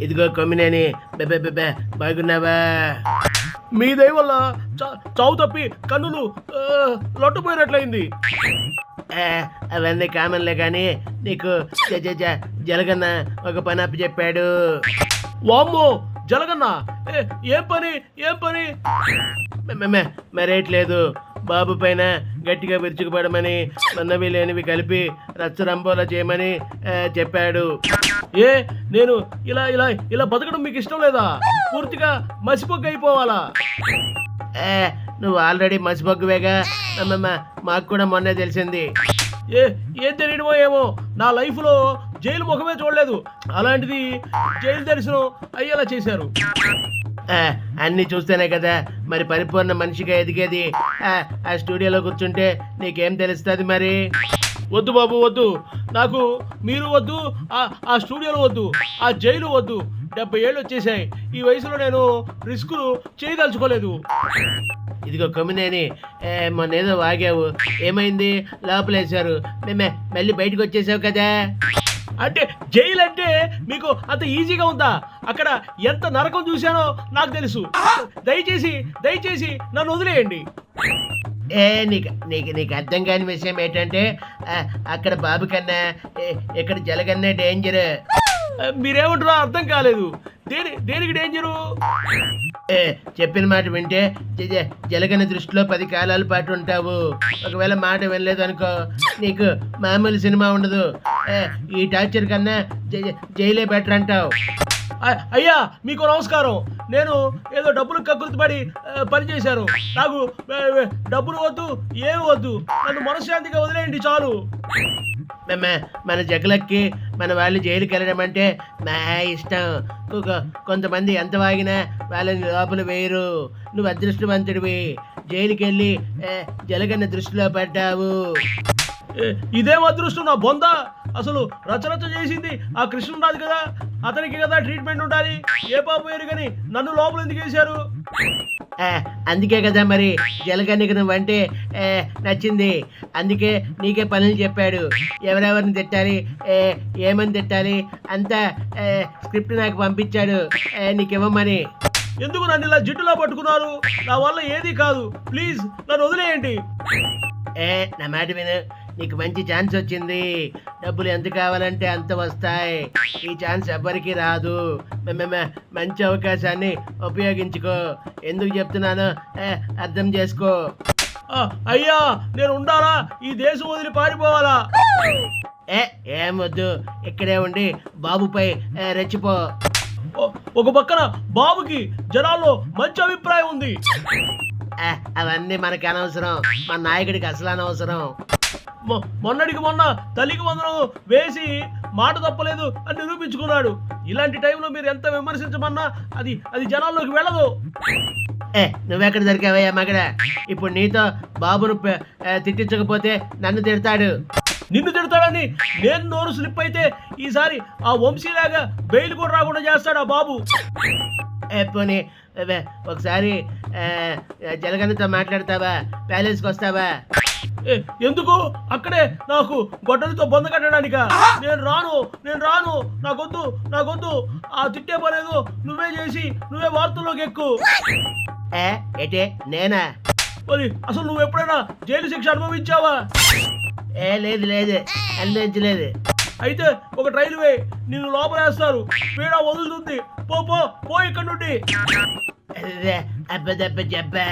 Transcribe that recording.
ఇదిగో Kommineni. Bebe Bebe బాగున్నావా? మీ దయ వల్ల చావు తప్పి కన్నులు లొట్టపోయినట్లయింది. అవన్నీ కామన్లే కానీ నీకు జలగన్న ఒక పని అప్పి చెప్పాడు. వామ్మో జలగన్న? ఏ, ఏం పని ఏం పని? మరేట్లేదు. బాబు పైన గట్టిగా విరుచుకుపడమని మన్నవి లేనివి కలిపి రచ్చరంబోలా చేయమని చెప్పాడు. ఏ నేను ఇలా ఇలా ఇలా బతకడం మీకు ఇష్టం లేదా? పూర్తిగా మసిపొగ్గు అయిపోవాలా? ఏ, నువ్వు ఆల్రెడీ మసిపొగ్గువేగా? అమ్మమ్మ మాకు కూడా మొన్నే తెలిసింది. ఏ ఏం తెలియడమో ఏమో నా లైఫ్లో జైలు ముఖమే చూడలేదు. అలాంటిది జైలు దర్శనం అయ్యేలా చేశారు. అన్నీ చూస్తేనే కదా మరి పరిపూర్ణ మనిషిగా ఎదిగేది. ఆ, ఆ స్టూడియోలో కూర్చుంటే నీకేం తెలుస్తుంది మరి? వద్దు బాబు వద్దు. నాకు మీరు వద్దు ఆ ఆ స్టూడియోలో వద్దు ఆ జైలు వద్దు. డెబ్బై ఏళ్ళు వచ్చేసాయి. ఈ వయసులో నేను రిస్కులు చేయదలుచుకోలేదు. ఇదిగో కమ్మినేని ఏ, మొన్న ఏదో వాగావు. ఏమైంది? లోపలేశారు. మేమే మళ్ళీ బయటకు వచ్చేసావు కదా. అంటే జైలు అంటే మీకు అంత ఈజీగా ఉందా? అక్కడ ఎంత నరకం చూశానో నాకు తెలుసు. దయచేసి దయచేసి నన్ను వదిలేయండి. ఏ నీకు నీకు నీకు అర్థం కాని విషయం ఏంటంటే అక్కడ బాబు కన్నా ఏ- ఇక్కడ జలగన్నే డేంజర్ మీరేమంటారో అర్థం కాలేదు. దేని దేనికి డేంజరు ఏ చెప్పిన మాట వింటే జ- జ- జలగన్న దృష్టిలో పది కాలాల పాటు ఉంటావు. ఒకవేళ మాట వినలేదు అనుకో నీకు మామూలు సినిమా ఉండదు. ఏ, ఈ టార్చర్ కన్నా జైలే బెటర్ అంటావు. అయ్యా మీకు నమస్కారం. నేను ఏదో డబ్బులు కక్కుర్తిపడి ఆ, పని చేశాను. నాకు డబ్బులు వద్దు ఏమి వద్దు. నన్ను మనశ్శాంతిగా వదిలేయండి చాలు. మేమే మన జగలక్కి మన వాళ్ళు జైలుకి వెళ్ళడం అంటే మా ఇష్టం. కొంతమంది ఎంత వాగినా వాళ్ళని లోపల వేయరు. నువ్వు అదృష్టవంతుడివి. జైలుకి వెళ్ళి ఏ, జలగన్న దృష్టిలో పడ్డావు. ఇదేం అదృష్టం నా బొంద? అసలు రచరచ చేసింది ఆ కృష్ణరాజు కదా. అతనికి కదా ట్రీట్మెంట్ ఉండాలి. ఏ పాపం కానీ నన్ను లోపల ఎందుకు వేశారు? అందుకే కదా మరి జలగన్నికి నువ్వంటే ఏ, నచ్చింది. అందుకే నీకే పనులు చెప్పాడు. ఎవరెవరిని తిట్టాలి? ఏ, ఏమని తిట్టాలి? అంతా స్క్రిప్ట్ నాకు పంపించాడు. ఏ, నీకు ఇవ్వమని ఎందుకు నన్ను ఇలా జిడ్డులా పట్టుకున్నారు? నా వల్ల ఏది కాదు. ప్లీజ్ నన్ను వదిలేయండి. ఏ నా మాట విను. నీకు మంచి ఛాన్స్ వచ్చింది. డబ్బులు ఎంత కావాలంటే అంత వస్తాయి. ఈ ఛాన్స్ ఎవ్వరికి రాదు. మ- మ- మ- మంచి అవకాశాన్ని ఉపయోగించుకో. ఎందుకు చెప్తున్నానో ఏ, అర్థం చేసుకో. అయ్యా నేను ఉండాలా? ఈ దేశం వదిలి పారిపోవాలా? ఏ ఏమొద్దు ఇక్కడే ఉండి బాబుపై రెచ్చిపో. ఒక పక్కన బాబుకి జనాల్లో మంచి అభిప్రాయం ఉంది. అవన్నీ మనకి అనవసరం. మన నాయకుడికి అసలు అనవసరం. మొ- మొన్నటికి మొన్న తల్లికి వందనం వేసి మాట తప్పలేదు అని నిరూపించుకున్నాడు. ఇలాంటి టైంలో మీరు ఎంత విమర్శించమన్నా అది అది జనాల్లోకి వెళ్ళదు. ఏ నువ్వెక్కడ దొరికావయ్యా మగడ? ఇప్పుడు నీతో బాబును తిట్టించకపోతే నన్ను తిడతాడు. నిన్ను తిడతాడని నేను నోరు స్లిప్ అయితే ఈసారి ఆ వంశీలాగా బెయిల్ కూడా రాకుండా చేస్తాడు ఆ బాబు. ఏ పోనీ ఒకసారి ఆ, జలగన్నతో మాట్లాడతావా? ప్యాలెస్కి వస్తావా ఎందుకు? అక్కడే నాకు గొడ్డలతో బొంద కట్టడానిక? నేను రాను నేను రాను. నాకొద్దు నాకొద్దు. ఆ తిట్టే పనేదో నువ్వే చేసి నువ్వే వార్తల్లోకి ఎక్కు. ఏ ఎటే నేనా? మరి అసలు నువ్వు ఎప్పుడైనా జైలు శిక్ష అనుభవించావా? ఏ లేదు లేదు. అనుభవించలేదు. అయితే ఒక ట్రైల్ వే నిన్ను లోపలేస్తారు. పీడ వదులుతుంది. పో పో పో ఇక్కడ నుండి. అబ్బదబ్బ చెప్పా